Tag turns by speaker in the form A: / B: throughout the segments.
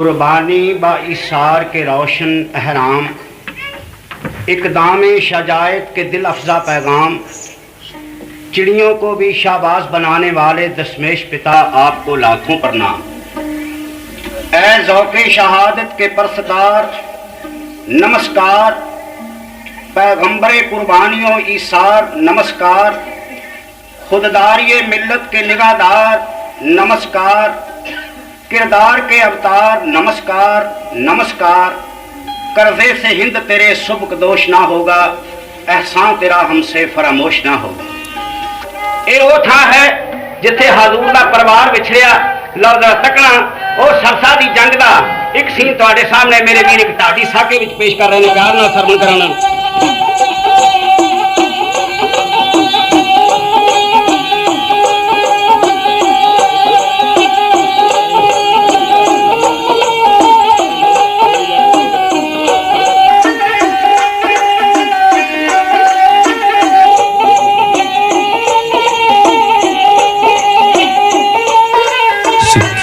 A: कुर्बानी ब इसार के रोशन अहराम। इकदाम शजायत के दिल अफजा पैगाम। चिड़ियों को भी शाबाज बनाने वाले दशमेश पिता आपको लाखों प्रणाम ए जौके शहादत के परसदार, नमस्कार। पैगंबर कुर्बानियों ईसार, नमस्कार। खुददारी मिल्लत के निगाहदार नमस्कार। किरदार के अवतार नमस्कार नमस्कार कर्जे से हिंद तेरे सुबक दोष ना होगा एहसान तेरा हमसे फरामोश ना होगा ਇਹ ਉਹ ਥਾਂ ਹੈ ਜਿੱਥੇ ਹਜ਼ੂਰ ਦਾ ਪਰਿਵਾਰ ਵਿਛੜਿਆ ਲਓ ਜ਼ਰਾ ਤੱਕਣਾ ਉਹ ਸਰਸਾ ਦੀ ਜੰਗ ਦਾ ਇੱਕ ਸੀਨ ਤੁਹਾਡੇ ਸਾਹਮਣੇ ਮੇਰੇ ਵੀਰ ਇੱਕ ਢਾਡੀ ਸਾਕੇ ਵਿੱਚ ਪੇਸ਼ ਕਰ ਰਹੇ ਨੇ ਪਿਆਰ ਨਾਲ ਸਰਵਣ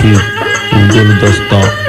A: aqui,
B: o golo da